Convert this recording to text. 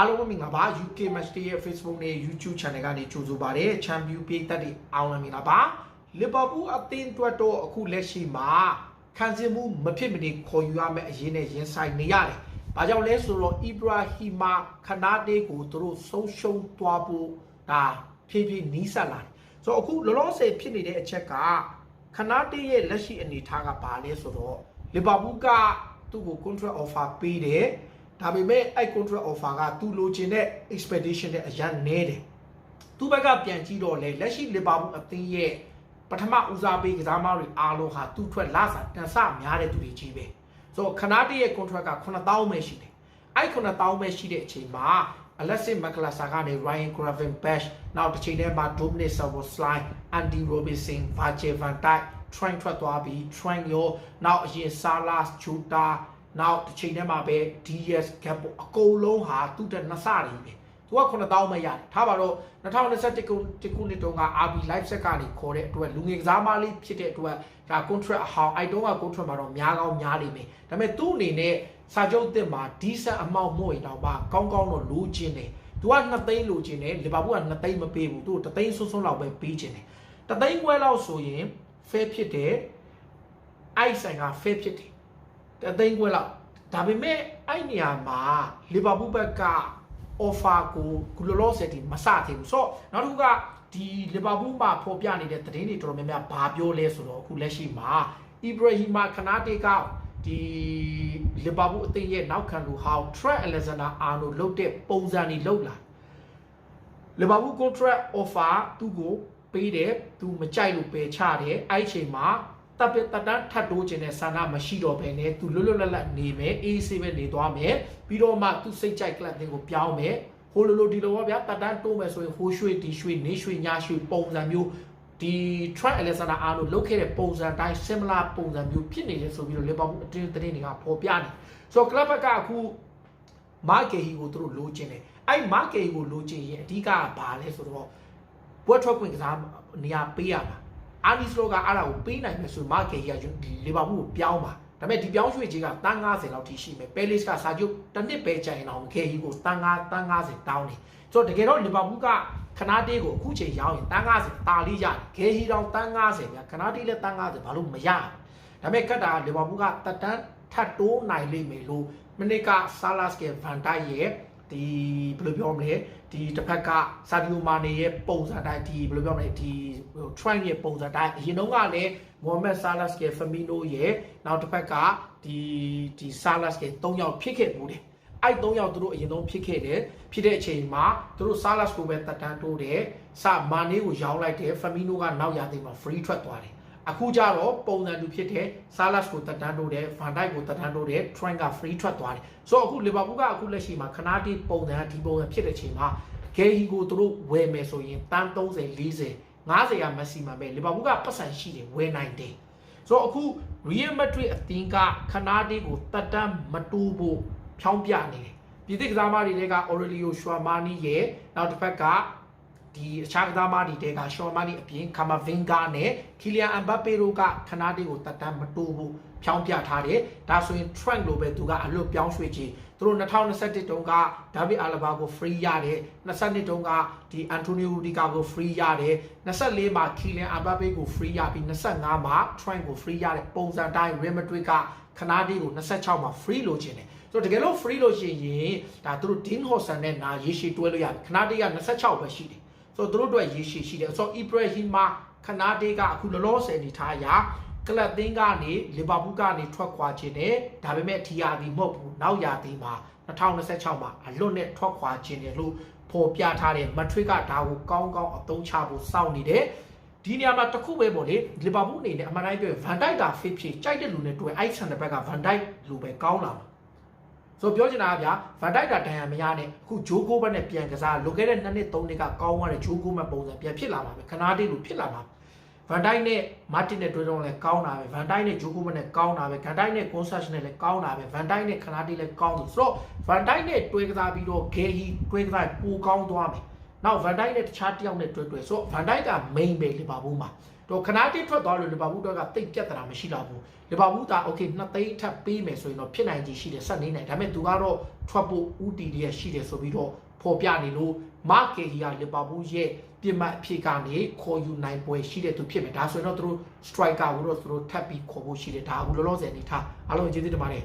အားလုံးပဲမင်္ဂလာပါ UK Match Day ရဲ့ Facebook နဲ့ YouTube Channel ကနေကြိုဆိုပါရစေ။ Champion ပြည်သက်တွေအားလုံးမင်္ဂလာပါ။ Liverpool အသင်းအတွက်တော့အခုလက်ရှိမှာခံစစ်မှုမဖြစ်မနေခေါ်ယူရမယ့်အရေးနဲ့ရင်ဆိုင်နေရတယ်။ဘာကြောင့်လဲဆိုတော့ Ibrahima Kanate ကိုသူတို့ဆုံးရှုံးသွားဖို့ဒါဖြည်းဖြည်းနီးစပ်လာတယ်။ဆိုတော့အခုလောလောဆယ်ဖြစ်နေတဲ့အချက်ကခနာတေးရဲ့လက်ရှိအနေအထားကဘာလဲဆိုတော့လီဗာပူးကသူ့ကို contract offer ပေးတယ် ဒါပေမဲ့အဲ့ contract offer ကသူလိုချင်တဲ့ expectation နဲ့အရန်နည်းတယ်သူ့ဘက်ကပြန်ကြည့်တော့လေလက်ရှိလီဗာပူးအသင်းရဲ့ပထမဦးစားပေးကစားမတွေအားလုံးဟာသူ့ထွက်လာစားတန်ဆများတဲ့သူတွေကြီးပဲဆိုတော့ခနာတေးရဲ့ contract က9000ပဲရှိတယ်အဲ့9000ပဲရှိတဲ့အချိန်မှာ Alexis McAllister ကနေ Ryan Gravenberch နောက်တစ်ချိန်တည်းမှာ Dominic Szoboszlai Andy Robertson Virgil van Dijk Trent ထွက်သွားပြီး Trent ရောနောက်အရင် Salah Jota နောက်တစ်ချိန်တည်းမှာပဲ DS Gap အကုန်လုံးဟာသူ့တက်နှစ်ဆတွေပဲသူက9000ပဲရတယ်ထားပါတော့2021ခုခုနှစ်တုန်းက RB Leipzig ကနေခေါ်တဲ့အတွက်လူငယ်ကစားမလေးဖြစ်တဲ့အတွက်ဒါ contract အဟောင်းအဲ့တုန်းက contract မှာတော့များကောင်းများနေမယ်ဒါပေမဲ့သူ့အနေနဲ့စာချုပ်အသစ်မှာ decent amount မို့ရင်တော့ပါကောင်းကောင်းတော့လိုချင်တယ်သူက2သိန်းလိုချင်တယ်လီဗာပူးက2သိန်းမပေးဘူးသူ3သိန်းစွန်းစွန်းလောက်ပဲပေးချင်တယ်3သိန်းခွဲလောက်ဆိုရင် fair ဖြစ်တယ်အိုက်ဆိုင်က fair ဖြစ်တယ် 3သိန်းခွဲလောက်ဒါပေမဲ့အဲ့နေရာမှာလီဗာပူးဘက်က offer ကိုဂူလောလောဆယ်ဒီမစသေးဘူးဆိုတော့နောက်တစ်ခုကဒီလီဗာပူးမှာဖော်ပြနေတဲ့သတင်းတွေတော်တော်များများဘာပြောလဲဆိုတော့အခုလက်ရှိမှာအီဘရာဟီမာခနာတေကဒီလီဗာပူးအသင်းရဲ့နောက်ခံလူဟောင်း Trent Alexander-Arnold လုတ်တဲ့ပုံစံတွေလုတ်လာလီဗာပူး contract offer သူ့ကိုပေးတယ်သူမကြိုက်လို့ပယ်ချတယ်အဲ့ဒီအချိန်မှာ တပ်ပတတန်းထတ်တိုးခြင်းနဲ့ဆန္ဒမရှိတော့ဘဲနဲ့သူလွတ်လွတ်လပ်လပ်နေမယ်အေးဆေးပဲနေသွားမယ်ပြီးတော့မှသူစိတ်ကြိုက်ကလပ်တင်ကိုပြောင်းမယ်ဟိုလိုလိုဒီလိုပါဗျာတတန်းတိုးမယ်ဆိုရင်ဟိုရွှေဒီရွှေနေရွှေညာရွှေပုံစံမျိုးဒီ Trent Alexander Arnold လုတ်ခဲ့တဲ့ပုံစံတိုင်း similar ပုံစံမျိုးဖြစ်နေတယ်ဆိုပြီးတော့ Liverpool အတင်းတင်းတွေကပေါ်ပြနေဆိုတော့ club ဘက်ကအခုမာကေဟီကိုသူတို့လိုချင်တယ်အဲ့မာကေဟီကိုလိုချင်ရင်အဓိကကဘာလဲဆိုတော့ဘွဲထွက်ခွင့်ကစားနေရာပေးရမှာ အာနီစလိုကအဲ့ဒါကိုပေးနိုင်မယ်ဆိုမာကေဟီကလီဗာပူးကိုပြောင်းပါဒါပေမဲ့ဒီပြောင်းရွှေ့ကြီးကတန်း90လောက်ထိရှိမယ်ပဲလစ်ကစာချုပ်တစ်နှစ်ပဲကြာရင်တော့ကေဟီကိုတန်း9တန်း90တောင်းနေဆိုတော့တကယ်တော့လီဗာပူးကခနာတေးကိုအခုချိန်ရောင်းရင်တန်း90တာလေးရတယ်ဂေဟီတောင်တန်း90ဗျာခနာတေးလည်းတန်း90ဘာလို့မရဒါပေမဲ့ကတ်တာလီဗာပူးကတတန်းထတ်တိုးနိုင်လိမ့်မယ်လို့မနစ်ကဆာလတ်ကဗန်တိုက်ရဲ့ ဒီဘယ်လိုပြောမလဲဒီတစ်ဖက်ကဆာဒီယိုမာနေရဲ့ပုံစံတိုင်းဒီဘယ်လိုပြောမလဲဒီ trend ရဲ့ပုံစံတိုင်းအရင်တုန်းကလည်းမိုဟာမက်ဆာလတ်ကဖမီနိုရဲ့နောက်တစ်ဖက်ကဒီဒီဆာလတ်က၃ယောက်ဖြစ်ခဲ့ဘူးတယ်အဲ့၃ယောက်သူတို့အရင်ဆုံးဖြစ်ခဲ့တယ်ဖြစ်တဲ့အချိန်မှာသူတို့ဆာလတ်ကိုပဲတက်တန်းတိုးတယ်စမာနေကိုရောင်းလိုက်တယ်ဖမီနိုကနောက်ရသိမ်းမှာ free ထွက်သွားတယ် အခုကျတော့ပုံစံတူဖြစ်တဲ့ဆာလတ်ကိုတက်တန်းတိုးတယ်ဗန်ဒိုက်ကိုတက်တန်းတိုးတယ် trend က free ထွက်သွားတယ်ဆိုတော့အခုလီဗာပူးကအခုလက်ရှိမှာခနာတီပုံစံဒီပုံစံဖြစ်တဲ့ချိန်မှာဂေဟီကိုသူတို့ဝယ်မယ်ဆိုရင်တန်း30 40 50ကမက်ဆီမမ်ပဲလီဗာပူးကပတ်စံရှိတယ်ဝယ်နိုင်တယ်ဆိုတော့အခု Real Madrid အသင်းကခနာတီကိုတက်တန်းမတိုးဖို့ဖြောင်းပြနေတယ်ပြည်သစ်ကစားမတွေတွေက Aurelio Chouamani ရဲ့နောက်တစ်ဖက်က ဒီအခြားကစားမတွေတဲက Chouamani အပြင် Camavinga နဲ့ Kylian Mbappe တို့ကခနာတီကိုတက်တန်းမတိုးဖို့ဖြောင်းပြထားတယ်ဒါဆိုရင် Trent လိုပဲသူကအလွတ်ပြောင်းရွှေ့ချေသူတို့2021တုန်းက David Alaba ကို free ရတယ်22တုန်းကဒီ Antonio Rudiger ကို free ရတယ်24မှာ Kylian Mbappe ကို free ရပြီး25မှာ Trent ကို free ရတဲ့ပုံစံတိုင်း Real Madrid ကခနာတီကို26မှာ free လိုချင်တယ်ဆိုတော့တကယ်လို့ free လို့ရှိရင်ဒါသူတို့ Dean Hodgson နဲ့နာရေရှည်တွဲလို့ရတယ်ခနာတီက26ပဲရှိတယ် ဆိုတော့သူတို့အတွက်ရေရှည်ရှိတယ်ဆိုတော့ Ibrahima ခနာတီကအခုလောလောဆယ်အနေထားအရကလပ်သင်းကနေလီဗာပူးကနေထွက်ခွာခြင်းနဲ့ဒါပေမဲ့ထီယာဒီမဟုတ်ဘူးနောက်ရာသီမှာ2026မှာအလွတ်နဲ့ထွက်ခွာခြင်းတယ်လို့ဖော်ပြထားတဲ့မထရစ်ကဒါကိုကောင်းကောင်းအသုံးချဖို့စောင့်နေတယ်ဒီနေရာမှာတခုပဲပေါ့လေလီဗာပူးအနေနဲ့အမှန်တိုင်းပြောဗန်ဒိုက်က fit ဖြစ်ကြိုက်တဲ့လူနဲ့တွေ့အိုက်ဆန်တဲ့ဘက်ကဗန်ဒိုက်လူပဲကောင်းလာမှာ ဆိုပြောချင်တာကဗျာဗန်ဒိုက်ကဒဏ်ရာမရနဲ့အခုဂျိုးကိုဘက်နဲ့ပြန်ကစားလွန်ခဲ့တဲ့2နှစ်3နှစ်ကကောင်းသွားတဲ့ဂျိုးကိုဘက်ပုံစံပြန်ဖြစ်လာမှာပဲခနာတေးလိုဖြစ်လာမှာဗန်ဒိုက်နဲ့မာတင်နဲ့တွေ့တော့လည်းကောင်းတာပဲဗန်ဒိုက်နဲ့ဂျိုးကိုဘက်နဲ့ကောင်းတာပဲဂန်ဒိုက်နဲ့ကွန်ဆတ်နဲ့လည်းကောင်းတာပဲဗန်ဒိုက်နဲ့ခနာတေးလည်းကောင်းတယ်ဆိုတော့ဗန်ဒိုက်နဲ့တွေ့ကစားပြီးတော့ဂေဟီတွေ့ကစားပိုကောင်းသွားမယ်နောက်ဗန်ဒိုက်နဲ့တခြားတယောက်နဲ့တွေ့တွေ့ဆိုတော့ဗန်ဒိုက်က main ပဲလီဗာပူးမှာဒါ တော့ခနာတိထွက်သွားလို့လီဗာပူးတော့ကတိတ်ပြတ်တာမရှိတော့ဘူးလီဗာပူးဒါโอเคနှစ်သိန်းထပ်ပေးမယ်ဆိုရင်တော့ဖြစ်နိုင်ကြီးရှိတယ်ဆက်နေနိုင်ဒါပေမဲ့သူကတော့ထွက်ဖို့ဦးတီရရှိတယ်ဆိုပြီးတော့ဖော်ပြနေလို့မာကေဟီယာလီဗာပူးရဲ့ပြင်မအဖြစ်ကနေခေါ်ယူနိုင်ပွဲရှိတဲ့သူဖြစ်မယ်ဒါဆိုရင်တော့သူတို့ striker ကိုတော့သူတို့ထပ်ပြီးခေါ်ဖို့ရှိတယ်ဒါအခုလောလောဆယ်အနေထားအားလုံးကျေးဇူးတင်ပါတယ်